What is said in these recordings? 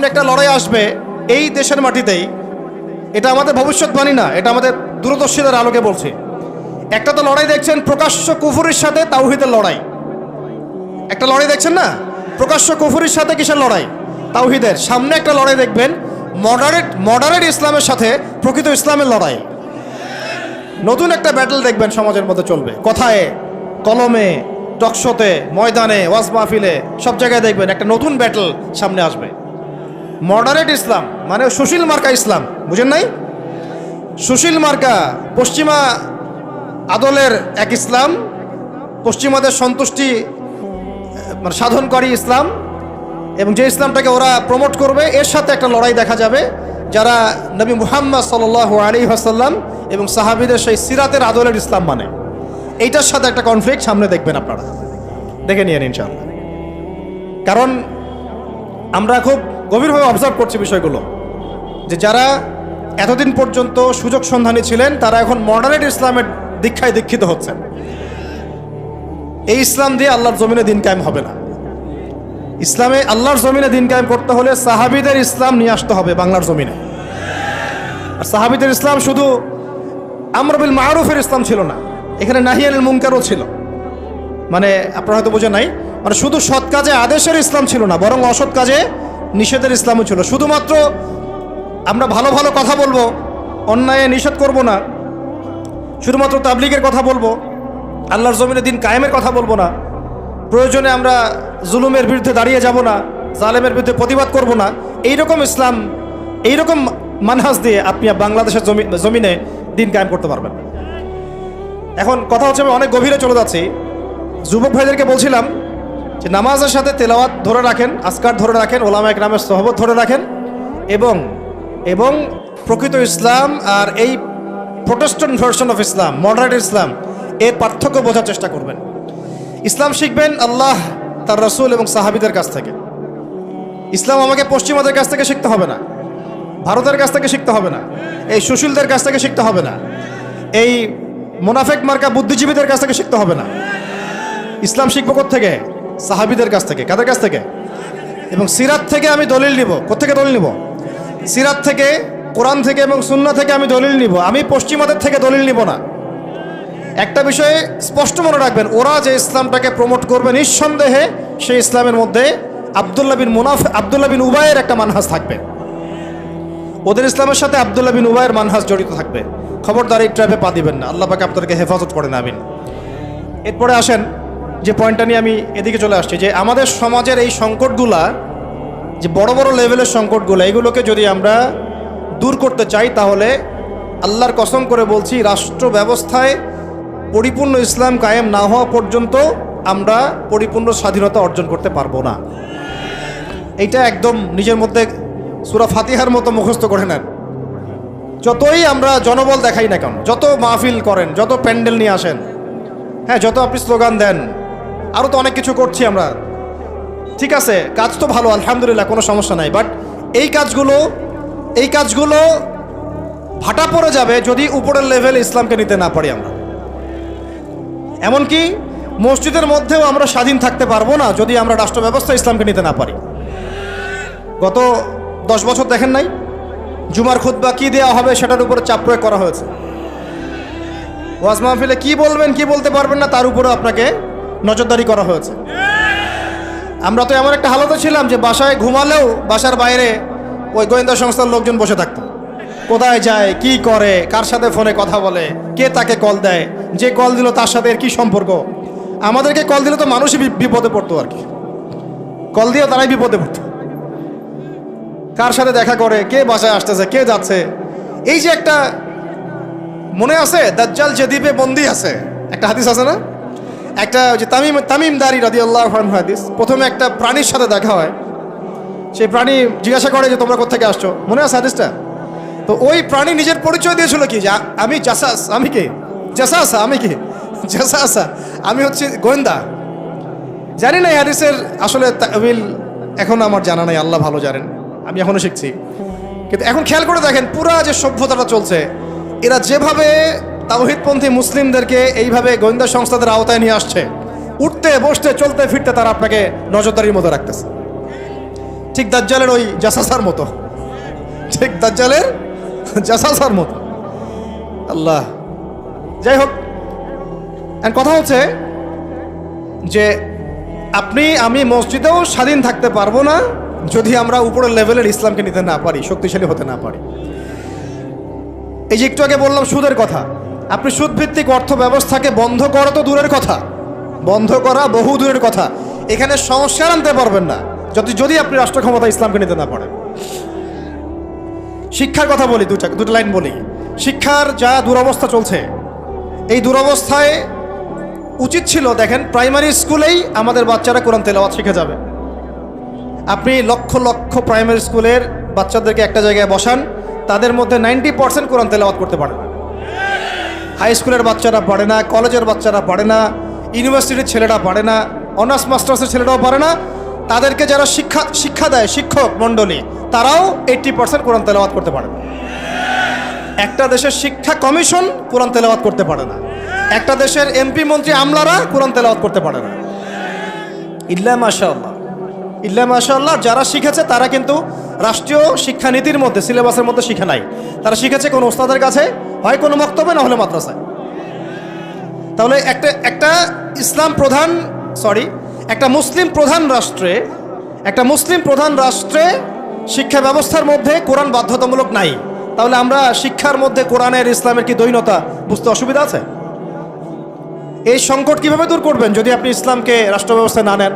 সামনে একটা লড়াই আসবে এই দেশের মাটিতেই, এটা আমাদের ভবিষ্যৎবাণী না, এটা আমাদের দূরদর্শীদের আলোকে বলছে। একটা তো লড়াই দেখছেন প্রকাশ্য কুফুরের সাথে তাওহিদের লড়াই। একটা লড়াই দেখছেন না? প্রকাশ্য কুফুরির সাথে কিসের লড়াই? তাওহিদের। সামনে একটা লড়াই দেখবেন মডারেট মডারেট ইসলামের সাথে প্রকৃত ইসলামের লড়াই। নতুন একটা ব্যাটল দেখবেন সমাজের মধ্যে চলবে। কথায়, কলমে, টকশোতে, ময়দানে, ওয়াজ মাহফিলে, সব জায়গায় দেখবেন একটা নতুন ব্যাটল সামনে আসবে। মডারেট ইসলাম মানে সুশীল মার্কা ইসলাম বুঝেন নাই? সুশীল মার্কা পশ্চিমা আদলের এক ইসলাম পশ্চিমাদের সন্তুষ্টি মানে সাধনকারী ইসলাম এবং যে ইসলামটাকে ওরা প্রমোট করবে, এর সাথে একটা লড়াই দেখা যাবে, যারা নবী মুহাম্মদ সাল আলী হাসাল্লাম এবং সাহাবিদের সেই সিরাতের আদলের ইসলাম মানে। এইটার সাথে একটা কনফ্লিক্ট সামনে দেখবেন আপনারা। দেখে নিয়ে ইনশাআল্লাহ। কারণ আমরা খুব গভীরভাবে অবজার্ভ করছি বিষয়গুলো। যে যারা এতদিন পর্যন্ত সুযোগ সন্ধানী ছিলেন, তারা এখন মডারেট ইসলামের দীক্ষায় দীক্ষিত হচ্ছেন। এই ইসলাম দিয়ে আল্লাহর জমিনে দিন কায়েম হবে না। ইসলামে আল্লাহর জমিনে দিন কায়েম করতে হলে সাহাবিদের ইসলাম নিয়ে আসতে হবে বাংলার জমিনে। আর সাহাবিদের ইসলাম শুধু আমরবিল মারুফের ইসলাম ছিল না, এখানে নাহিয়াল মুঙ্কারও ছিল। মানে আপনারা হয়তো বোঝেন নাই মানে শুধু সৎ কাজে আদেশের ইসলাম ছিল না, বরং অসৎ কাজে নিষেধের ইসলামও ছিল। শুধুমাত্র আমরা ভালো ভালো কথা বলব, অন্যায় নিষেধ করব না। শুধুমাত্র তাবলিগের কথা বলব, আল্লাহর জমিনে দিন কায়েমের কথা বলব না। প্রয়োজনে আমরা জুলুমের বিরুদ্ধে দাঁড়িয়ে যাব না, জালেমের বিরুদ্ধে প্রতিবাদ করব না। এইরকম ইসলাম, এইরকম মানহাজ দিয়ে আপনি বাংলাদেশের জমি, জমিনে দিন কায়েম করতে পারবেন। এখন কথা হচ্ছে আমি অনেক গভীরে চলে যাচ্ছি। যুবক ভাইদেরকে বলছিলাম যে নামাজের সাথে তেলাওয়াত ধরে রাখেন আসকার ধরে রাখেন ওলামা একরামের সহবত ধরে রাখেন এবং এবং প্রকৃত ইসলাম আর এই Protestant version of Islam moderate Islam এর পার্থক্য বোঝার চেষ্টা করবেন। ইসলাম শিখবেন আল্লাহ, তার রসুল এবং সাহাবিদের কাছ থেকে। ইসলাম আমাকে পশ্চিমাদের কাছ থেকে শিখতে হবে না, ভারতের কাছ থেকে শিখতে হবে না, এই সুশীলদের কাছ থেকে শিখতে হবে না, এই মোনাফেক মার্কা বুদ্ধিজীবীদের কাছ থেকে শিখতে হবে না। ইসলাম শিখব থেকে সাহাবিদের কাছ থেকে। কাদের কাছ থেকে? এবং সিরাত থেকে আমি দলিল নিব। কোথেকে দলিল নিব? সিরাত থেকে, কোরআন থেকে এবং সুন্না থেকে আমি দলিল নিব। আমি পশ্চিমাদের থেকে দলিল নিব না। একটা বিষয়ে স্পষ্ট মনে রাখবেন, ওরা যে ইসলামটাকে প্রমোট করবে নিঃসন্দেহে, সেই ইসলামের মধ্যে আবদুল্লাহ বিন মুনাফ, আবদুল্লাহ বিন উবায়ের একটা মানহাজ থাকবে। ওদের ইসলামের সাথে আবদুল্লাহ বিন উবায়ের মানহাজ জড়িত থাকবে। খবরদার এই ট্র্যাপে পা দিবেন না। আল্লাহ পাকে আপনাদেরকে হেফাজত করেন, আমিন। এরপরে আসেন যে পয়েন্টটা নিয়ে আমি এদিকে চলে আসছি, যে আমাদের সমাজের এই সংকটগুলা, যে বড় বড় লেভেলের সংকটগুলো, এগুলোকে যদি আমরা দূর করতে চাই, তাহলে আল্লাহর কসম করে বলছি, রাষ্ট্র ব্যবস্থায় পরিপূর্ণ ইসলাম কায়েম না হওয়া পর্যন্ত আমরা পরিপূর্ণ স্বাধীনতা অর্জন করতে পারব না। এইটা একদম নিজের মধ্যে সুরা ফাতিহার মতো মুখস্থ করে নেন। যতই আমরা জনবল দেখাই না কেন, যত মাহফিল করেন, যত প্যান্ডেল নিয়ে আসেন হ্যাঁ যত আপনি স্লোগান দেন আরও তো অনেক কিছু করছি আমরা। ঠিক আছে, কাজ তো ভালো, আলহামদুলিল্লাহ, কোনো সমস্যা নাই। বাট এই কাজগুলো এই কাজগুলো ভাটা পড়ে যাবে যদি উপরের লেভেল ইসলামকে নিতে না পারি আমরা। এমনকি মসজিদের মধ্যেও আমরা স্বাধীন থাকতে পারব না যদি আমরা রাষ্ট্র ব্যবস্থা ইসলামকে নিতে না পারি। গত দশ বছর দেখেন নাই? জুমার খুদ্া কি দেওয়া হবে সেটার উপরে চাপ প্রয়োগ করা হয়েছে। ওয়াজ মাহফিলে কি বলবেন, কি বলতে পারবেন না তার উপরে আপনাকে নজরদারি করা হয়েছে। আমরা তো এমন একটা হালতে ছিলাম যে বাসায় ঘুমালেও বাসার বাইরে ওই গোয়েন্দা সংস্থার লোকজন বসে থাকতো। কোথায় যায়, কি করে, কার সাথে ফোনে কথা বলে, কে তাকে কল দেয়, যে কল দিল তার সাথে এর কি সম্পর্ক? আমাদেরকে কল দিলে তো মানুষই বিপদে পড়তো আর কি। কল দিয়ে তারাই বিপদে পড়তো। কার সাথে দেখা করে, কে বাসায় আসতেছে, কে যাচ্ছে? এই যে একটা মনে আছে, দাজ্জাল যে দ্বীপে বন্দি আছে, একটা হাদিস আছে না? একটা যে তামিম তামিম দারি রাদি আল্লাহ হাদিস, প্রথমে একটা প্রাণীর সাথে দেখা হয়। সেই প্রাণী জিজ্ঞাসা করে যে, তোমরা কোথেকে আসছো? মনে আছে হাদিসটা? তো ওই প্রাণী নিজের পরিচয় দিয়েছিল কি? যে, আমি জাসাস, আমি কে? জাসাস, আমি কি? জাসাসা, আমি হচ্ছে গোয়েন্দা। জানি না হাদিসের আসলে তাবিল এখন আমার জানা নাই, আল্লাহ ভালো জানেন, আমি এখনও শিখছি। কিন্তু এখন খেয়াল করে দেখেন, পুরা যে সভ্যতাটা চলছে, এরা যেভাবে তাওহিদপন্থী মুসলিমদেরকে এইভাবে গোয়েন্দা সংস্থাদের আওতায় নিয়ে আসছে। উঠতে, বসতে, চলতে, ফিরতে তারা আপনাকে নজরদারির মধ্যে রাখতেছে। ঠিক দাজ্জালের ওই জাসাসার মতো। ঠিক দাজ্জালের জাসাসার মতো। আল্লাহ। যাই হোক। কথা হচ্ছে যে, আপনি, আমি মসজিদেও স্বাধীন থাকতে পারব না যদি আমরা উপরের লেভেলের ইসলামকে নিতে না পারি, শক্তিশালী হতে না পারি। এই যে একটু আগে বললাম সুদের কথা। আপনি সুদভিত্তিক অর্থ ব্যবস্থাকে বন্ধ করা তো দূরের কথা। বন্ধ করা বহু দূরের কথা। এখানে সংস্কার আনতে পারবেন না। যদি যদি আপনি রাষ্ট্র ক্ষমতা ইসলামকে নিতে না পারেন। শিক্ষার কথা বলি, দুটা, দুটো লাইন বলি। শিক্ষার যা দুরবস্থা চলছে, এই দুরবস্থায় উচিত ছিল, দেখেন, প্রাইমারি স্কুলেই আমাদের বাচ্চারা কোরআন তেলাওয়াত শিখে যাবে। আপনি লক্ষ লক্ষ প্রাইমারি স্কুলের বাচ্চাদেরকে একটা জায়গায় বসান, তাদের মধ্যে নাইনটি পার্সেন্ট কোরআন তেলাওয়াত করতে পারে না হাই স্কুলের বাচ্চারা পড়ে না, কলেজের বাচ্চারা পড়ে না ইউনিভার্সিটির ছেলেরা পারে না অনার্স মাস্টার্সের ছেলেরাও পারে না। তাদেরকে যারা শিক্ষা শিক্ষা দেয়, শিক্ষক মণ্ডলী, তারাও এইট্টি পার্সেন্ট কোরআন তেলাওয়াত করতে পারে না। একটা দেশের শিক্ষা কমিশন কোরআন তেলাওয়াত করতে পারে না। একটা দেশের এমপি মন্ত্রী আমলারা কোরআন তেলাওয়াত করতে পারে না। ইল্লা মাশাআল্লাহ। ইল্লা মাশাআল্লাহ, যারা শিখেছে তারা কিন্তু রাষ্ট্রীয় শিক্ষানীতির মধ্যে সিলেবাসের মধ্যে শিখে নাই। তারা শিখেছে কোনো ওস্তাদের কাছে হয় কোনো বক্তব্যে না হলে মাদ্রাসায়। তাহলে একটা একটা ইসলাম প্রধান সরি একটা মুসলিম প্রধান রাষ্ট্রে, একটা মুসলিম প্রধান রাষ্ট্রে শিক্ষা ব্যবস্থার মধ্যে কোরআন বাধ্যতামূলক নাই। তাহলে আমরা শিক্ষার মধ্যে কোরআনের, ইসলামের কি দৈনতা বুঝতে অসুবিধা আছে? এই সংকট কীভাবে দূর করবেন যদি আপনি ইসলামকে রাষ্ট্র ব্যবস্থায় না নেন?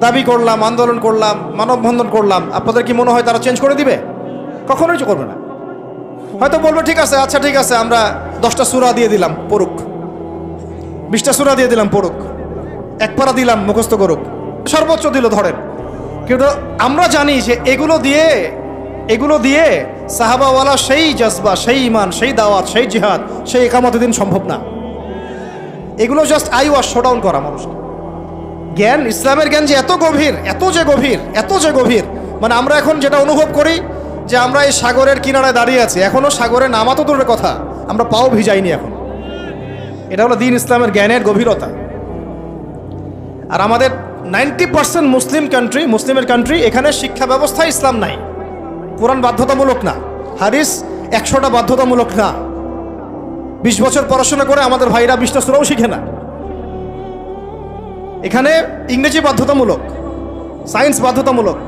দাবি করলাম, আন্দোলন করলাম, মানববন্ধন করলাম, আপনাদের কি মনে হয় তারা চেঞ্জ করে দিবে? কখনোই করবে না। হয়তো বলবে, ঠিক আছে আচ্ছা ঠিক আছে, আমরা দশটা সুরা দিয়ে দিলাম, পড়ুক। বিশটা সুরা দিয়ে দিলাম, পড়ুক। এক পারা দিলাম, মুখস্থ করুক। সর্বোচ্চ দিল, ধরেন। কিন্তু আমরা জানি যে এগুলো দিয়ে এগুলো দিয়ে সাহাবাওয়ালা সেই জজবা, সেই ইমান সেই দাওয়াত, সেই জিহাদ, সেই একামত দিন সম্ভব না। এগুলো জাস্ট আই ওয়াশ শোডাউন করা মানুষকে। জ্ঞান, ইসলামের জ্ঞান যে এত গভীর, এত যে গভীর, এত যে গভীর মানে আমরা এখন যেটা অনুভব করি যে আমরা এই সাগরের কিনারায় দাঁড়িয়ে আছি এখনও সাগরে নামা তো দূরের কথা, আমরা পাও ভিজাইনি এখন। এটা হলো দিন ইসলামের জ্ঞানের গভীরতা। আর আমাদের নাইনটি পার্সেন্ট মুসলিম কান্ট্রি মুসলিমের কান্ট্রি এখানে শিক্ষা ব্যবস্থা ইসলাম নাই। কোরআন বাধ্যতামূলক না হারিস একশোটা বাধ্যতামূলক না। বিশ বছর পড়াশোনা করে আমাদের ভাইরা বিশটা সুরাও শিখে না। এখানে ইংরেজি বাধ্যতামূলক, সায়েন্স বাধ্যতামূলক,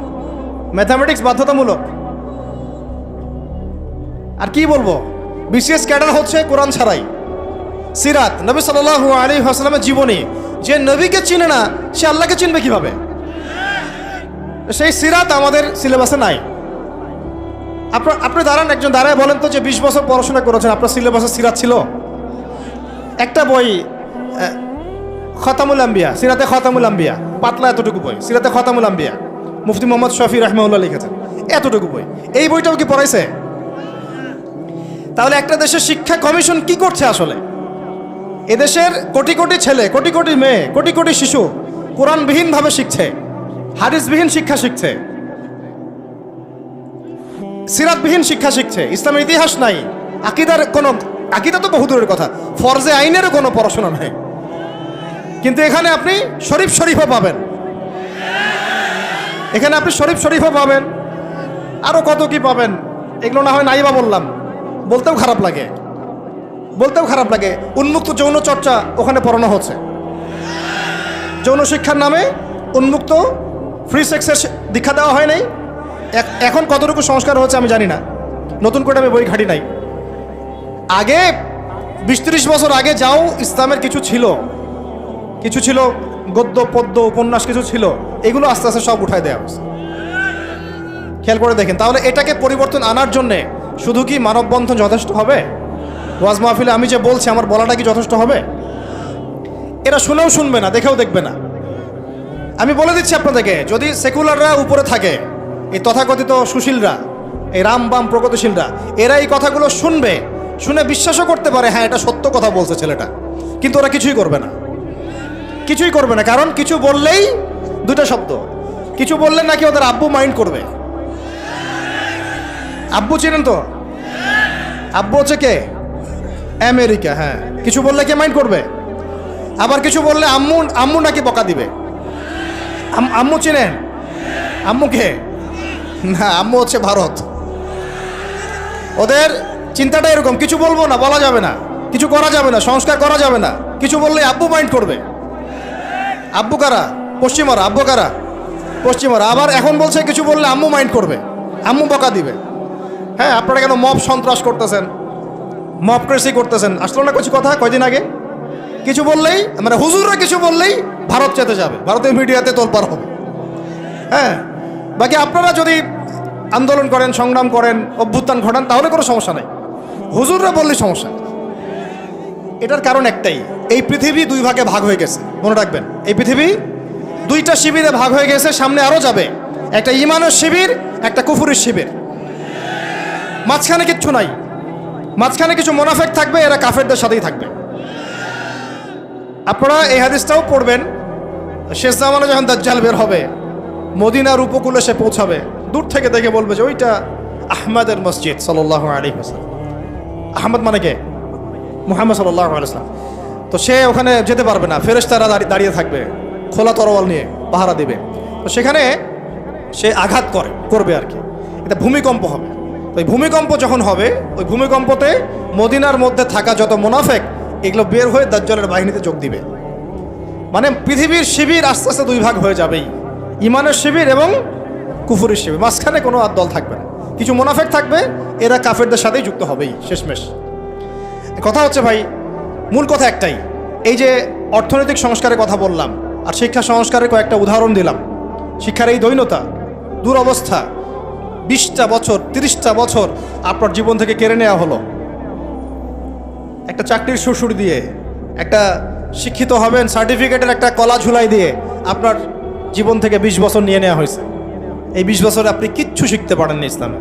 ম্যাথামেটিক্স বাধ্যতামূলক আর কি বলব? বিশেষ ক্যাডার হচ্ছে কোরআন ছাড়াই। সিরাত, নবী সাল আলী হাসলামের জীবনী। যে নবীকে চিনে না, সে আল্লাহকে চিনবে কীভাবে? সেই সিরাত আমাদের সিলেবাসে নাই। আপনার আপনি দাঁড়ান, একজন দাঁড়ায় বলেন তো যে বিশ বছর পড়াশোনা করেছেন, আপনার সিলেবাসে সিরাত ছিল? একটা বই খতামুল আম্বিয়া, সিরাতে খতামুল আম্বিয়া, পাতলা এতটুকু বই, সিরাতে খতামুল আম্বিয়া, মুফতি মোহাম্মদ শফি রহমাউল্লাহ লিখেছেন, এতটুকু বই। এই বইটাও কি পড়াইছে? তাহলে একটা দেশের শিক্ষা কমিশন কি করছে আসলে? এদেশের কোটি কোটি ছেলে, কোটি কোটি মেয়ে, কোটি কোটি শিশু কোরআনবিহীনভাবে শিখছে, হাদিসবিহীন শিক্ষা শিখছে, সিরাতবিহীন শিক্ষা শিখছে, ইসলামের ইতিহাস নাই, আকিদার কোনো, আকিদা তো বহুদূরের কথা, ফরজে আইনেরও কোনো পড়াশোনা নাই। কিন্তু এখানে আপনি শরীফ শরীফও পাবেন। এখানে আপনি শরীফ শরীফও পাবেন। আরও কত কি পাবেন? এগুলো না হয় নাইবা বললাম। বলতেও খারাপ লাগে। বলতেও খারাপ লাগে। উন্মুক্ত যৌন চর্চা ওখানে পড়ানো হচ্ছে। যৌন শিক্ষার নামে উন্মুক্ত ফ্রি সেক্সের দীক্ষা দেওয়া হয় নাই। এখন কতটুকু সংস্কার হচ্ছে আমি জানি না। নতুন করে আমি বই ঘাটি নাই। আগে বিশ বছর আগে যাও, ইসলামের কিছু ছিল। কিছু ছিল গদ্য, পদ্য, উপন্যাস কিছু ছিল। এগুলো আস্তে আস্তে সব উঠায় দেওয়া খেয়াল করে দেখেন। তাহলে এটাকে পরিবর্তন আনার জন্যে শুধু কি মানববন্ধন যথেষ্ট হবে? ওয়াজ মাহফিলে আমি যে বলছি, আমার বলাটা কি যথেষ্ট হবে? এরা শুনেও শুনবে না, দেখেও দেখবে না। আমি বলে দিচ্ছি আপনাদেরকে, যদি সেকুলাররা উপরে থাকে, এই তথাকথিত সুশীলরা, এই রাম বাম প্রগতিশীলরা, এরা এই কথাগুলো শুনবে, শুনে বিশ্বাসও করতে পারে হ্যাঁ এটা সত্য কথা বলছে ছেলেটা। কিন্তু ওরা কিছুই করবে না। কিছুই করবে না, কারণ কিছু বললেই দুটো শব্দ। কিছু বললে নাকি ওদের আব্বু মাইন্ড করবে। আব্বু চেনেন তো? আব্বু হচ্ছে কে? আমেরিকা হ্যাঁ। কিছু বললে কে মাইন্ড করবে? আবার কিছু বললে আম্মু আম্মু নাকি বকা দিবে? আম- আম্মু চিনেন? আম্মুকে না, আম্মু হচ্ছে ভারত। ওদের চিন্তাটা এরকম, কিছু বলব না, বলা যাবে না। কিছু করা যাবে না, সংস্কার করা যাবে না। কিছু বললে আব্বু মাইন্ড করবে। আব্বু কারা? পশ্চিমারা, আব্বু কারা? পশ্চিমারা। আবার এখন বলছে, কিছু বললে আম্মু মাইন্ড করবে। আম্মু বকা দিবে। হ্যাঁ আপনারা কেন মব সন্ত্রাস করতেছেন? মব ক্রেসি করতেছেন? আসলো না কিছু কথা কয়দিন আগে? কিছু বললেই মানে হুজুররা কিছু বললেই ভারত যেতে যাবে, ভারতের মিডিয়াতে তোলপার হবে। হ্যাঁ বাকি আপনারা যদি আন্দোলন করেন, সংগ্রাম করেন, অভ্যুত্থান ঘটান, তাহলে কোনো সমস্যা নেই। হুজুররা বললে সমস্যা। এটার কারণ একটাই, এই পৃথিবী দুই ভাগে ভাগ হয়ে গেছে, মনে রাখবেন। এই পৃথিবী দুইটা শিবিরে ভাগ হয়ে গেছে, সামনে আরও যাবে। একটা ইমানের শিবির, একটা কুফুরের শিবির। মাঝখানে কিচ্ছু নাই। মাঝখানে কিছু মোনাফেক থাকবে, এরা কাফেরদের সাথেই থাকবে। আপনারা এই হাদিসটাও পড়বেন, শেষ জামানে যখন দাজ্জাল বের হবে, মদিনার উপকূলে সে পৌঁছাবে, দূর থেকে দেখে বলবে যে ওইটা আহমদের মসজিদ সাল্লাহ আলী হাসান আহমদ মানে কে? মুহাম্মদ সাল্লাহ আলাইসলাম তো সে ওখানে যেতে পারবে না, ফেরেশতারা দাঁড়িয়ে থাকবে, খোলা তরোয়াল নিয়ে পাহারা দিবে। তো সেখানে সে আঘাত করে, করবে আর কি। এটা ভূমিকম্প হবে। ওই ভূমিকম্প যখন হবে, ওই ভূমিকম্পতে মদিনার মধ্যে থাকা যত মোনাফেক, এগুলো বের হয়ে দাজ্জালের বাহিনীতে যোগ দিবে। মানে পৃথিবীর শিবির আস্তে আস্তে দুই ভাগ হয়ে যাবেই। ইমানের শিবির এবং কুফুরের শিবির, মাঝখানে কোনো আর দল থাকবে না। কিছু মোনাফেক থাকবে, এরা কাফেরদের সাথেই যুক্ত হবেই, শেষমেশ। কথা হচ্ছে ভাই, মূল কথা একটাই, এই যে অর্থনৈতিক সংস্কারের কথা বললাম, আর শিক্ষা সংস্কারের কয়েকটা উদাহরণ দিলাম। শিক্ষার এই দৈনতা দুরবস্থা বিশটা বছর, তিরিশটা বছর আপনার জীবন থেকে কেড়ে নেওয়া হলো। একটা চাকরির সুরসুর দিয়ে, একটা শিক্ষিত হবেন সার্টিফিকেটের একটা কলা ঝুলাই দিয়ে আপনার জীবন থেকে বিশ বছর নিয়ে নেওয়া হয়েছে। এই বিশ বছরে আপনি কিচ্ছু শিখতে পারেননি ইসলামের।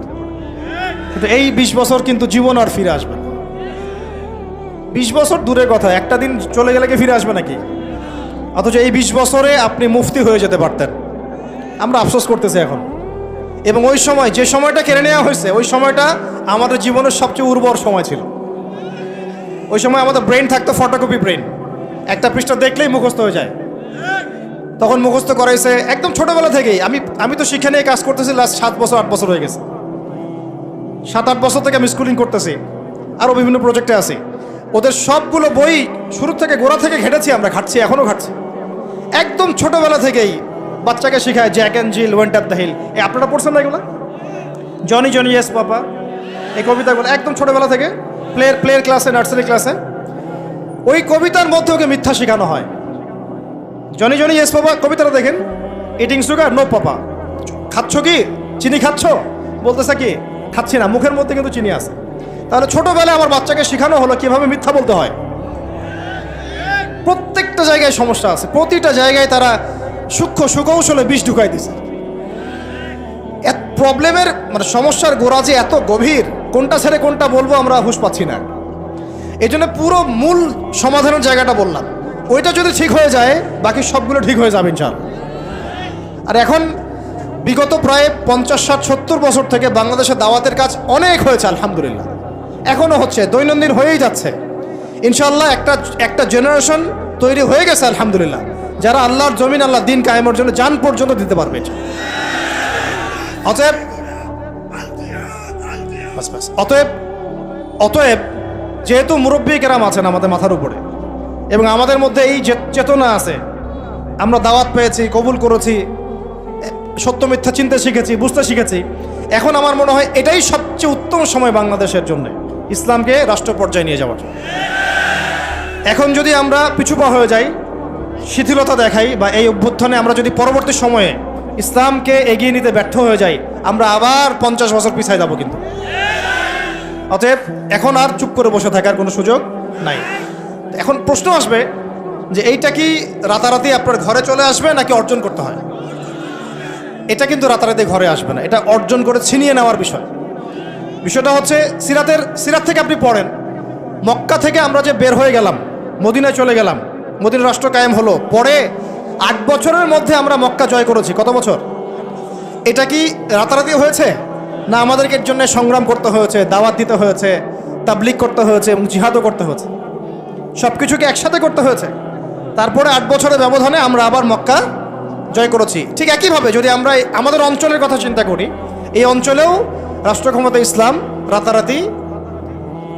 কিন্তু এই বিশ বছর কিন্তু জীবন আর ফিরে আসবে না। বিশ বছর দূরের কথা, একটা দিন চলে গেলে কি ফিরে আসবে নাকি? অথচ এই বিশ বছরে আপনি মুফতি হয়ে যেতে পারতেন। আমরা আফসোস করতেছি এখন। এবং ওই সময় যে সময়টা কেড়ে নেওয়া হয়েছে, ওই সময়টা আমাদের জীবনের সবচেয়ে উর্বর সময় ছিল। ওই সময় আমাদের ব্রেন থাকতো ফটোকপি ব্রেন একটা পৃষ্ঠা দেখলেই মুখস্থ হয়ে যায়। তখন মুখস্থ করাইছে একদম ছোটবেলা থেকেই। আমি আমি তো শিক্ষা নিয়ে কাজ করতেছি লাস্ট সাত বছর, আট বছর হয়ে গেছে। সাত, আট বছর থেকে আমি স্কুলিং করতেছি, আরও বিভিন্ন প্রজেক্টে আছি। ওদের সবগুলো বই শুরু থেকে গোড়া থেকে ঘেটেছি আমরা, ঘাটছি, এখনও ঘাটছি। একদম ছোটবেলা থেকেই বাচ্চাকে শেখায় Jack and Jill, went of the hill. এই আপনারা পড়ছেন না এগুলো? জনি জনি ইয়েস পাপা এই কবিতাগুলো একদম ছোটবেলা থেকে প্লেয়ার প্লেয়ার ক্লাসে নার্সারি ক্লাসে ওই কবিতার মধ্যে ওকে মিথ্যা শেখানো হয়। জনি জনি ইয়েস পাপা কবিতাটা দেখেন। ইটিং সুগার নো পাপা খাচ্ছ কি? চিনি খাচ্ছ? বলতেছে কি, খাচ্ছি না, মুখের মধ্যে কিন্তু চিনি আছে। তাহলে ছোটবেলায় আমার বাচ্চাকে শেখানো হলো কীভাবে মিথ্যা বলতে হয়। প্রত্যেকটা জায়গায় সমস্যা আছে। প্রতিটা জায়গায় তারা সূক্ষ্ম সুকৌশলে বিষ ঢুকাই দিছে। এক প্রবলেমের মানে সমস্যার গোড়া যে এত গভীর, কোনটা ছেড়ে কোনটা বলব আমরা হুশ পাচ্ছি না। এই জন্য পুরো মূল সমাধানের জায়গাটা বললাম। ওইটা যদি ঠিক হয়ে যায়, বাকি সবগুলো ঠিক হয়ে যাবে ইনশাল আর এখন বিগত প্রায় পঞ্চাশ, ষাট, সত্তর বছর থেকে বাংলাদেশের দাওয়াতের কাজ অনেক হয়েছে, আলহামদুলিল্লাহ। এখনও হচ্ছে, দৈনন্দিন হয়েই যাচ্ছে। ইনশাল্লাহ একটা একটা জেনারেশন তৈরি হয়ে গেছে, আলহামদুলিল্লাহ। যারা আল্লাহর জমিন আল্লাহ দিন কায়েমের জন্য যান পর্যন্ত দিতে পারবে অতএব। অতএব অতএব যেহেতু মুরব্বী কেরাম আছেন আমাদের মাথার উপরে, এবং আমাদের মধ্যে এই চেতনা আছে, আমরা দাওয়াত পেয়েছি, কবুল করেছি, সত্য মিথ্যা চিনতে শিখেছি, বুঝতে শিখেছি, এখন আমার মনে হয় এটাই সবচেয়ে উত্তম সময় বাংলাদেশের জন্য, ইসলামকে রাষ্ট্র পর্যায়ে নিয়ে যাওয়ার এখন যদি আমরা পিছুপা হয়ে যাই শিথিলতা দেখাই বা এই অভ্যুত্থানে আমরা যদি পরবর্তী সময়ে ইসলামকে এগিয়ে নিতে ব্যর্থ হয়ে যাই, আমরা আবার পঞ্চাশ বছর পিছায় যাব কিন্তু। অতএব এখন আর চুপ করে বসে থাকার কোনো সুযোগ নাই। এখন প্রশ্ন আসবে যে এইটা কি রাতারাতি আপনার ঘরে চলে আসবে নাকি অর্জন করতে হয়? এটা কিন্তু রাতারাতি ঘরে আসবে না। এটা অর্জন করে ছিনিয়ে নেওয়ার বিষয়। বিষয়টা হচ্ছে সিরাতের সিরাত থেকে আপনি পড়েন। মক্কা থেকে আমরা যে বের হয়ে গেলাম, মদিনায় চলে গেলাম মদিনা রাষ্ট্র কায়েম হলো। পরে আট বছরের মধ্যে আমরা মক্কা জয় করেছি। কত বছর? এটা কি রাতারাতি হয়েছে? না আমাদেরকে এর জন্য সংগ্রাম করতে হয়েছে, দাওয়াত দিতে হয়েছে তাবলিক করতে হয়েছে এবং জিহাদও করতে হয়েছে? সব কিছুকে একসাথে করতে হয়েছে। তারপরে আট বছরের ব্যবধানে আমরা আবার মক্কা জয় করেছি। ঠিক একইভাবে যদি আমরা আমাদের অঞ্চলের কথা চিন্তা করি, এই অঞ্চলেও রাষ্ট্র ক্ষমতা ইসলাম রাতারাতি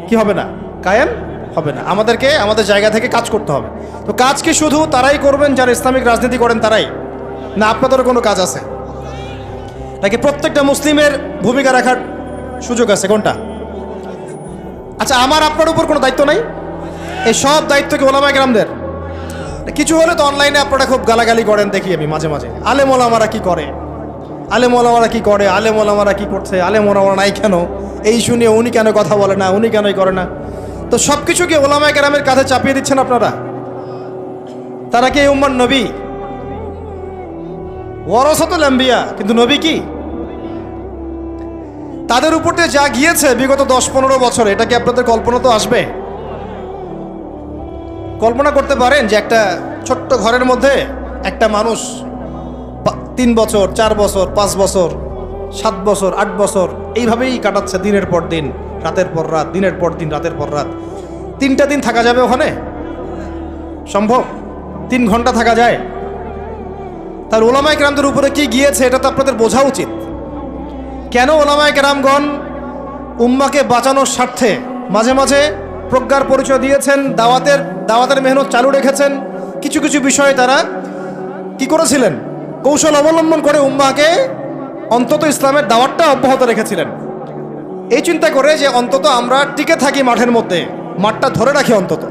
কি হবে না? কায়েম? হবে না। আমাদেরকে, আমাদের জায়গা থেকে কাজ করতে হবে। তো কাজ কি শুধু তারাই করবেন, যারা ইসলামিক রাজনীতি করেন তারাই? না, আপনাদেরও কোনো কাজ আছে? নাকি প্রত্যেকটা মুসলিমের ভূমিকা রাখার সুযোগ আছে? কোনটা? আচ্ছা আমার, আপনার উপর কোনো দায়িত্ব নাই? এই সব দায়িত্ব কি ওলামা গ্রামদের কিছু হলে তো অনলাইনে আপনারা খুব গালাগালি করেন, দেখি আমি মাঝে মাঝে। আলেম ওলামারা কি করে? আলেম ওলামারা কি করে? আলেম ওলামারা কি করছে? আলেম ওলামারা নাই কেন? এই শুনে উনি কেন কথা বলে না? উনি কেনই করে না? তো সব কিছু কি ওলামা গ্রামের কাছে চাপিয়ে দিচ্ছেন আপনারা? তারা কি এই উম্মার নবী? ওয়ারসাতুল আম্বিয়া, কিন্তু নবী কি? তাদের উপর যা গিয়েছে বিগত দশ পনেরো বছর, এটা কি আপনাদের কল্পনা তো আসবে? কল্পনা করতে পারেন যে একটা ছোট্ট ঘরের মধ্যে একটা মানুষ তিন বছর, চার বছর, পাঁচ বছর, সাত বছর, আট বছর, এইভাবেই কাটাচ্ছে দিনের পর দিন। রাতের পর রাত, দিনের পর দিন, রাতের পর রাত। তিনটা দিন থাকা যাবে ওখানে? সম্ভব? তিন ঘণ্টা থাকা যায়? তার ওলামায় গ্রামদের উপরে কি গিয়েছে, এটা তো আপনাদের বোঝা উচিত। কেন ওলামায় গ্রামগণ উম্মাকে বাঁচানোর স্বার্থে মাঝে মাঝে প্রজ্ঞার পরিচয় দিয়েছেন, দাওয়াতের দাওয়াতের মেহনত চালু রেখেছেন, কিছু কিছু বিষয়ে তারা কি করেছিলেন? কৌশল অবলম্বন করে উম্মাকে অন্তত ইসলামের দাওয়াতটা অব্যাহত রেখেছিলেন। এই চিন্তা করে যে অন্তত আমরা টিকে থাকি মাঠের মধ্যে, মাঠটা ধরে রাখি অন্তত।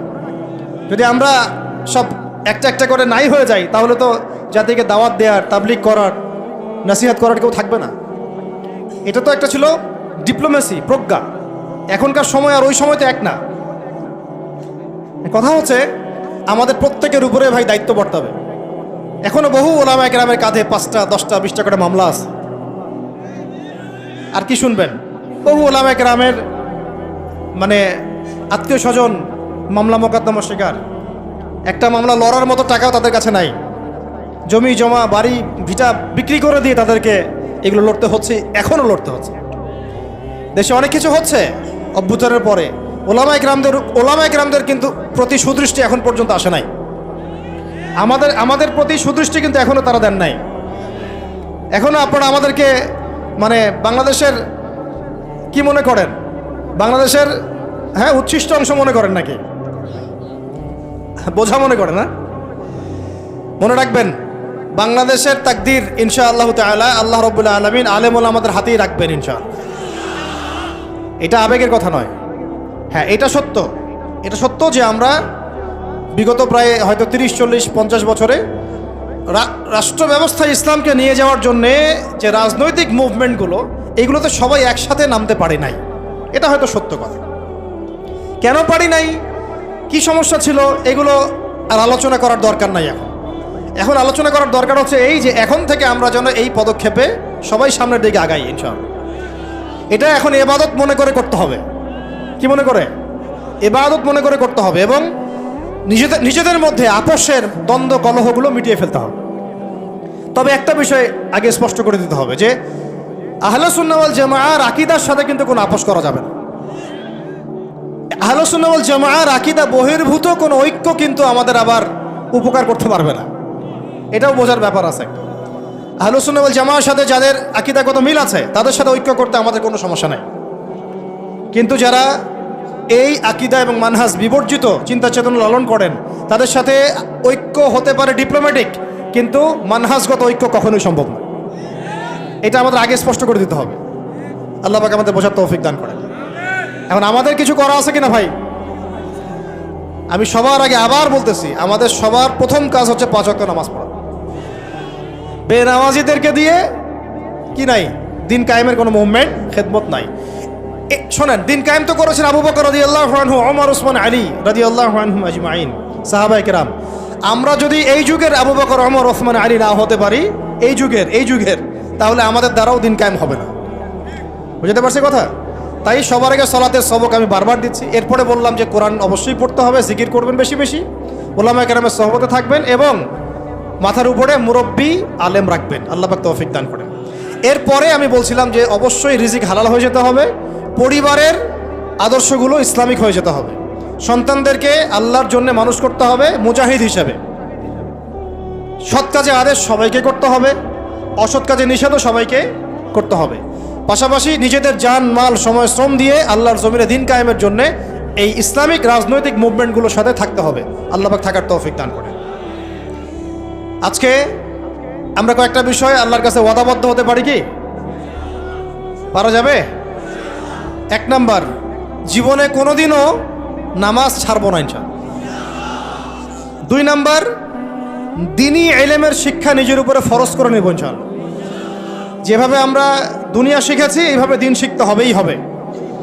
যদি আমরা সব একটা একটা করে নাই হয়ে যাই, তাহলে তো জাতিকে দাওয়াত দেওয়ার তাবলিক করার, নাসিহাত করার কেউ থাকবে না। এটা তো একটা ছিল ডিপ্লোমেসি প্রজ্ঞা। এখনকার সময় আর ওই সময় তো এক না। কথা হচ্ছে, আমাদের প্রত্যেকের উপরে ভাই দায়িত্ব বর্তাবে। এখনও বহু ওলামা গ্রামের কাঁধে পাঁচটা, দশটা, বিশটা করে মামলা আছে। আর কি শুনবেন? বহু ওলামা গ্রামের মানে আত্মীয় স্বজন মামলা মোকদ্দমা শিকার। একটা মামলা লড়ার মতো টাকাও তাদের কাছে নাই। জমি, জমা, বাড়ি, ভিটা বিক্রি করে দিয়ে তাদেরকে এগুলো লড়তে হচ্ছে এখনও লড়তে হচ্ছে। দেশে অনেক কিছু হচ্ছে অভ্যুত্থানের পরে। ওলামায় গ্রামদের ওলামায় গ্রামদের কিন্তু প্রতি সুদৃষ্টি এখন পর্যন্ত আসে নাই। আমাদের আমাদের প্রতি সুদৃষ্টি কিন্তু এখনও তারা দেন নাই। এখনও আপনারা আমাদেরকে মানে বাংলাদেশের কি মনে করেন? বাংলাদেশের হ্যাঁ উচ্ছিষ্ট অংশ মনে করেন নাকি? বোঝা মনে করেন না মনে রাখবেন, বাংলাদেশের তাকদির ইনশা আল্লাহ তালা আল্লাহ রবুল্লা আলমিন আলেমুল আমাদের হাতেই রাখবেন ইনশা এটা আবেগের কথা নয়। হ্যাঁ এটা সত্য। এটা সত্য যে আমরা বিগত প্রায় হয়তো তিরিশ, চল্লিশ, পঞ্চাশ বছরে রাষ্ট্র ব্যবস্থায় ইসলামকে নিয়ে যাওয়ার জন্যে যে রাজনৈতিক মুভমেন্টগুলো এইগুলোতে সবাই একসাথে নামতে পারে নাই। এটা হয়তো সত্য কথা। কেন পারি নাই? কি সমস্যা ছিল? এগুলো আর আলোচনা করার দরকার নাই এখন। এখন আলোচনা করার দরকার হচ্ছে এই যে এখন থেকে আমরা যেন এই পদক্ষেপে সবাই সামনের দিকে আগাই, ইনশাআল্লাহ। এটা এখন এবাদত মনে করে করতে হবে। কি মনে করে? এবাদত মনে করে করতে হবে এবং নিজেদের নিজেদের মধ্যে আপোষের দ্বন্দ্ব কলহগুলো মিটিয়ে ফেলতে হবে। তবে একটা বিষয় আগে স্পষ্ট করে দিতে হবে যে আহলসুন্নাওয়াল জামাআর আকিদার সাথে কিন্তু কোনো আপোষ করা যাবে না। আহলসুন্নাওয়াল জামাআর আকিদা বহির্ভূত, কোনো ঐক্য কিন্তু আমাদের আবার উপকার করতে পারবে না। এটাও বোঝার ব্যাপার আছে আহলুসুন্নাওয়াল জামাআর সাথে যাদের আকিদাগত মিল আছে, তাদের সাথে ঐক্য করতে আমাদের কোনো সমস্যা নাই। কিন্তু যারা এই আকিদা এবং মানহাজ বিবর্জিত, চিন্তা চেতনা লালন করেন, তাদের সাথে ঐক্য হতে পারে ডিপ্লোম্যাটিক কিন্তু মানহাজগত ঐক্য কখনোই সম্ভব না। এটা আমাদের আগে স্পষ্ট করে দিতে হবে। আল্লাহ পাক আমাদের বোঝার তৌফিক দান করেন। এখন আমাদের কিছু করা আছে কিনা ভাই? আমি সবার আগে আবার বলতেছি, আমাদের সবার প্রথম কাজ হচ্ছে পাঁচ নামাজ পড়া। বেনামাজিদেরকে দিয়ে কি নাই? দিন কায়েমের কোনো মুভমেন্ট, খেদমত নাই। শোনেন, দিন কায়েম তো করেছেন আবু বকর রাজি আল্লাহ ওমর ওসমান আলী রাজি আল্লাহ আজমাইন সাহাবাই কেরাম। আমরা যদি এই যুগের আবু বকর, ওমর, ওসমান, আলী না হতে পারি, এই যুগের এই যুগের তাহলে আমাদের দ্বারাও দিন কায়েম হবে না। বুঝতে পারছি কথা? তাই সবার আগে সলাতের সবক আমি বারবার দিচ্ছি। এরপরে বললাম যে কোরআন অবশ্যই পড়তে হবে, জিকির করবেন বেশি বেশি। ওলামা কেরামের সহবতে থাকবেন এবং মাথার উপরে মুরব্বী আলেম রাখবেন। আল্লাহ পাক তৌফিক দান করেন। এরপরে আমি বলছিলাম যে অবশ্যই রিজিক হালাল হয়ে যেতে হবে, পরিবারের আদর্শগুলো ইসলামিক হয়ে যেতে হবে। সন্তানদেরকে আল্লাহর জন্য মানুষ করতে হবে, মুজাহিদ হিসাবে। সৎ কাজে আদেশ সবাইকে করতে হবে। অসৎ কাজে নিষেধও সবাইকে করতে হবে। পাশাপাশি নিজেদের যান, মাল, সময়, শ্রম দিয়ে আল্লাহর জমিনে দিন কায়েমের জন্য এই ইসলামিক রাজনৈতিক মুভমেন্টগুলোর সাথে থাকতে হবে। আল্লাহবাক থাকার তৌফিক দান করে আজকে আমরা কয়েকটা বিষয়ে আল্লাহর কাছে ওয়াদাবদ্ধ হতে পারি কি? পারা যাবে? এক নাম্বার, জীবনে কোনোদিনও নামাজ ছাড়বো না ইনশাল দুই নাম্বার, দিনই এলেমের শিক্ষা নিজের উপরে ফরজ করে নেব ইনশাল যেভাবে আমরা দুনিয়া শিখেছি, এইভাবে দিন শিখতে হবেই হবে।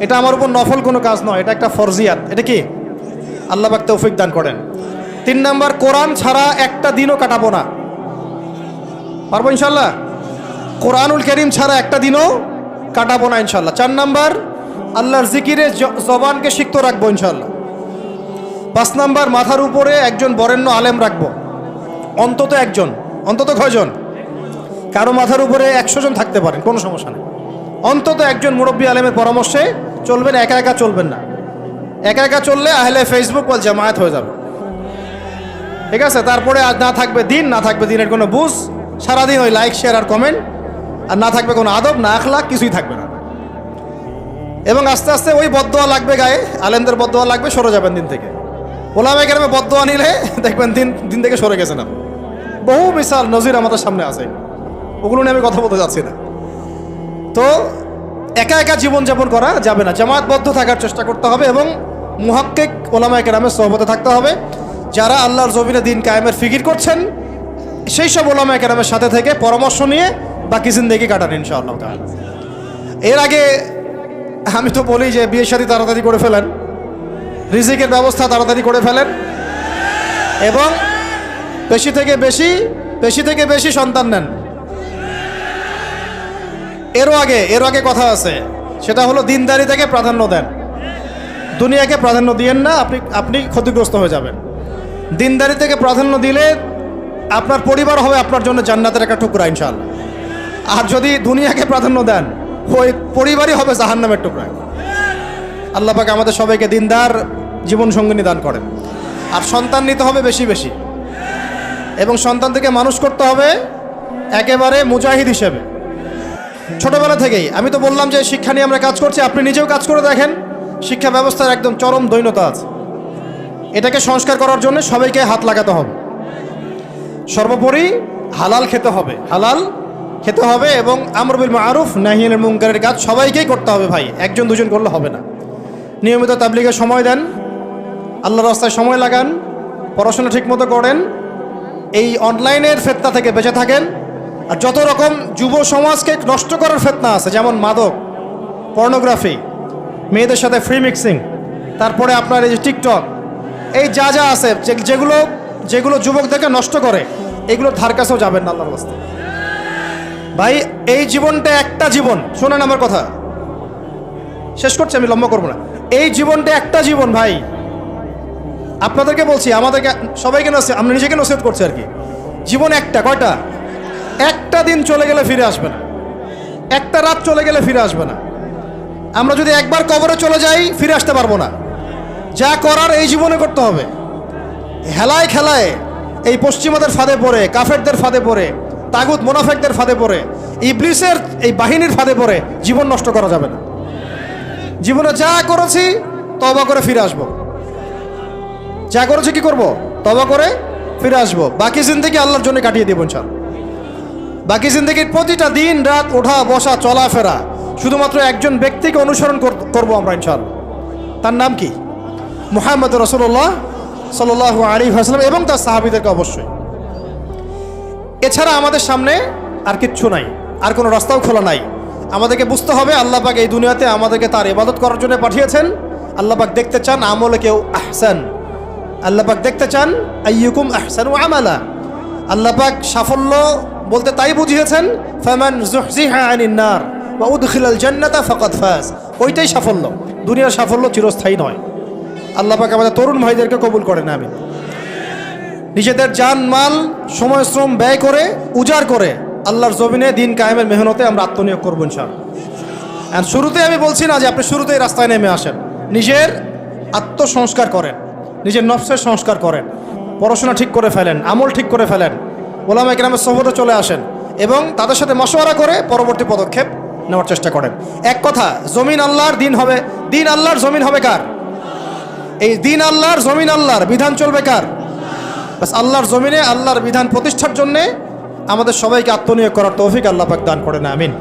এটা আমার উপর নফল কোনো কাজ নয়, এটা একটা ফরজিয়াত। এটা কি? আল্লাহ পাক তৌফিক দান করেন। তিন নাম্বার, কোরআন ছাড়া একটা দিনও কাটাবো না। পারব ইনশাল্লাহ কোরআনুল করিম ছাড়া একটা দিনও কাটাবো না ইনশাল্লাহ চার নাম্বার, আল্লাহর জিকিরে জবানকে সিক্ত রাখব ইনশাল্লাহ পাঁচ নাম্বার, মাথার উপরে একজন বরেণ্য আলেম রাখব। অন্তত একজন, অন্তত কয়জন? কারও মাথার উপরে একশো জন থাকতে পারেন, কোনো সমস্যা নেই। অন্তত একজন মুরব্বী আলেমের পরামর্শে চলবেন, একা একা চলবেন না। একা একা চললে আহলে ফেসবুক বল জামায়াত হয়ে যাবে। ঠিক আছে? তারপরে আজ না থাকবে দিন, না থাকবে দিনের কোনো বুঝ। সারাদিন ওই লাইক শেয়ার আর কমেন্ট আর না থাকবে কোনো আদব, না আখলা কিছুই থাকবে না। এবং আস্তে আস্তে ওই বদোয়া লাগবে গায়ে, আলেমদের বদোয়া লাগবে, সরে যাবেন দিন থেকে। ওলামে গ্রামে বদোয়া নিলে দেখবেন দিন দিন থেকে সরে গেছে না বহু মিসাল নজির আমাদের সামনে আছে। ওগুলো নিয়ে আমি কথা বলতে যাচ্ছি না। তো একা একা জীবনযাপন করা যাবে না। জামাতবদ্ধ থাকার চেষ্টা করতে হবে এবং মুহাক্কিক ওলামা কেরামের সহবতে থাকতে হবে। যারা আল্লাহর জমিনে দিন কায়েমের ফিকির করছেন, সেই সব ওলামা কেরামের সাথে থেকে পরামর্শ নিয়ে বাকি জিন্দগি কাটান ইনশাআল্লাহ এর আগে আমি তো বলি যে বিয়ে শাদী তাড়াতাড়ি করে ফেলেন। রিজিকের ব্যবস্থা তাড়াতাড়ি করে ফেলেন। এবং বেশি থেকে বেশি বেশি থেকে বেশি সন্তান নেন। এরও আগে এরও আগে কথা আছে। সেটা হলো দিনদারি থেকে প্রাধান্য দেন। দুনিয়াকে প্রাধান্য দিয়েন না, আপনি আপনি ক্ষতিগ্রস্ত হয়ে যাবেন। দিনদারি থেকে প্রাধান্য দিলে আপনার পরিবার হবে আপনার জন্য জান্নাতের একটা টুকরা, ইনশাআল্লাহ। আর যদি দুনিয়াকে প্রাধান্য দেন, ওই পরিবারই হবে জাহান্নামের টুকরা। আল্লাহ পাকে আমাদের সবাইকে দিনদার জীবন সঙ্গিনী দান করেন। আর সন্তান নিতে হবে বেশি বেশি। এবং সন্তান থেকে মানুষ করতে হবে একেবারে মুজাহিদ হিসেবে। ছোটবেলা থেকেই। আমি তো বললাম যে শিক্ষা নিয়ে আমরা কাজ করছি, আপনি নিজেও কাজ করে দেখেন। শিক্ষা ব্যবস্থার একদম চরম দৈনতা আছে। এটাকে সংস্কার করার জন্য সবাইকে হাত লাগাতে হবে। সর্বোপরি হালাল খেতে হবে। হালাল খেতে হবে এবং আমরবিল মারুফ নাহিয়ানের মুঙ্কারের কাজ সবাইকেই করতে হবে ভাই। একজন দুজন করলে হবে না। নিয়মিত তাবলিগে সময় দেন। আল্লাহ রাস্তায় সময় লাগান। পড়াশোনা ঠিকমতো করেন। এই অনলাইনের ফেতনা থেকে বেঁচে থাকেন। আর যত রকম যুব সমাজকে নষ্ট করার ফেতনা আছে, যেমন মাদক পর্নোগ্রাফি মেয়েদের সাথে ফ্রি মিক্সিং তারপরে আপনার এই যে টিকটক এই যা যা আছে যেগুলো যেগুলো যুবকদেরকে নষ্ট করে, এগুলো ধার কাছেও যাবেন না আল্লাহর রাস্তায়। ভাই, এই জীবনটা একটা জীবন, শোনেন আমার কথা। শেষ করছি, আমি লম্বা করব না। এই জীবনটা একটা জীবন, ভাই। আপনাদেরকে বলছি, আমাদেরকে, সবাইকে নসে আমরা নিজেকে নসিহত করছি আর কি। জীবন একটা, কয়টা? একটা দিন চলে গেলে ফিরে আসবে না। একটা রাত চলে গেলে ফিরে আসবে না। আমরা যদি একবার কবরে চলে যাই, ফিরে আসতে পারব না। যা করার এই জীবনে করতে হবে। হেলায় খেলায় এই পশ্চিমাদের ফাঁদে পড়ে, কাফেরদের ফাঁদে পড়ে, তাগুত মোনাফেকদের ফাঁদে পড়ে, ইবলিসের এই বাহিনীর ফাঁদে পড়ে জীবন নষ্ট করা যাবে না। জীবনে যা করেছি তবা করে ফিরে আসব। যা করেছি কি করব? তবা করে ফিরে আসব। বাকি জিন্দগি আল্লাহর জন্য কাটিয়ে দেবো ইনশাল বাকি জিন্দগির প্রতিটা দিন, রাত, ওঠা, বসা, চলাফেরা। শুধুমাত্র একজন ব্যক্তিকে অনুসরণ কর- করব আমরা ইনশাল তার নাম কি? মোহাম্মদ রসুল্লাহ সাল আলী হাসলাম এবং তার সাহাবিদেরকে অবশ্যই। এছাড়া আমাদের সামনে আর কিচ্ছু নাই, আর কোনো রাস্তাও খোলা নাই। আমাদেরকে বুঝতে হবে, আল্লাহ পাক এই দুনিয়াতে আমাদেরকে তার ইবাদত করার জন্য পাঠিয়েছেন। আল্লাহ পাক দেখতে চান আমলে কেউ আহসান। আল্লাহ পাক দেখতে চান আইয়ুকুম আহসান ও আমালা। আল্লাহ পাক সাফল্য বলতে তাই বুঝিয়েছেন, ফামান জুহজিহা আনিন নার ওয়া উদখিলাল জান্নাতা ফাকাদ ফাজ। ওইটাই সাফল্য। দুনিয়ার সাফল্য চিরস্থায়ী নয়। আল্লাহ আমাদের তরুণ ভাইদেরকে কবুল করেন আমি নিজেদের যান মাল সময় শ্রম ব্যয় করে, উজাড় করে আল্লাহর জমিনে দিন কায়েমের মেহনতে আমরা আত্মনিয়োগ করব ইনশাল আর শুরুতে আমি বলছি না যে আপনি শুরুতেই রাস্তায় নেমে আসেন। নিজের আত্মসংস্কার করেন। নিজের নফসের সংস্কার করেন। পড়াশোনা ঠিক করে ফেলেন, আমল ঠিক করে ফেলেন। ওলামা একরামের সহবতে চলে আসেন এবং তাদের সাথে মশওয়ারা করে পরবর্তী পদক্ষেপ নেওয়ার চেষ্টা করেন। এক কথা, জমিন আল্লাহর, দিন হবে, দিন আল্লাহর জমিন হবে কার? এই দিন আল্লাহর, জমিন আল্লাহর বিধান চলবে কার? বাস আল্লাহর জমিনে, আল্লাহর বিধান প্রতিষ্ঠার জন্যে আমাদের সবাইকে আত্মনিয়োগ করার তৌফিক আল্লাহ পাক দান করেন, আমিন।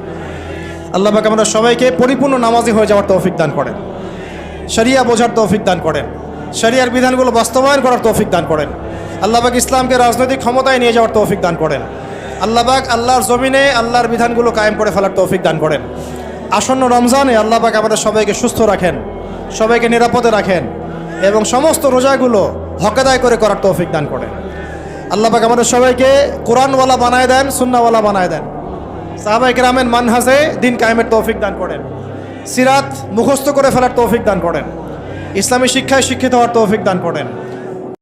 আল্লাহ পাক আমাদের সবাইকে পরিপূর্ণ নামাজি হয়ে যাওয়ার তৌফিক দান করেন। শরিয়া বোঝার তৌফিক দান করেন। শরিয়ার বিধানগুলো বাস্তবায়ন করার তৌফিক দান করেন। আল্লাহ পাক ইসলামকে রাজনৈতিক ক্ষমতায় নিয়ে যাওয়ার তৌফিক দান করেন। আল্লাহ পাক আল্লাহর জমিনে আল্লাহর বিধানগুলো কায়েম করে ফেলার তৌফিক দান করেন। আসন্ন রমজানে আল্লাহ পাক আমাদের সবাইকে সুস্থ রাখেন, সবাইকে নিরাপদে রাখেন এবং সমস্ত রোজাগুলো হকাদায় করে করার তৌফিক দান করেন। আল্লাহ পাক আমাদের সবাইকে কোরআনওয়ালা বানায় দেন, সুন্নাওয়ালা বানায় দেন। সাহাবাই কেরামের মানহাজে দিন কায়েমের তৌফিক দান করেন। সিরাত মুখস্থ করে ফেলার তৌফিক দান করেন। ইসলামী শিক্ষায় শিক্ষিত হওয়ার তৌফিক দান করেন।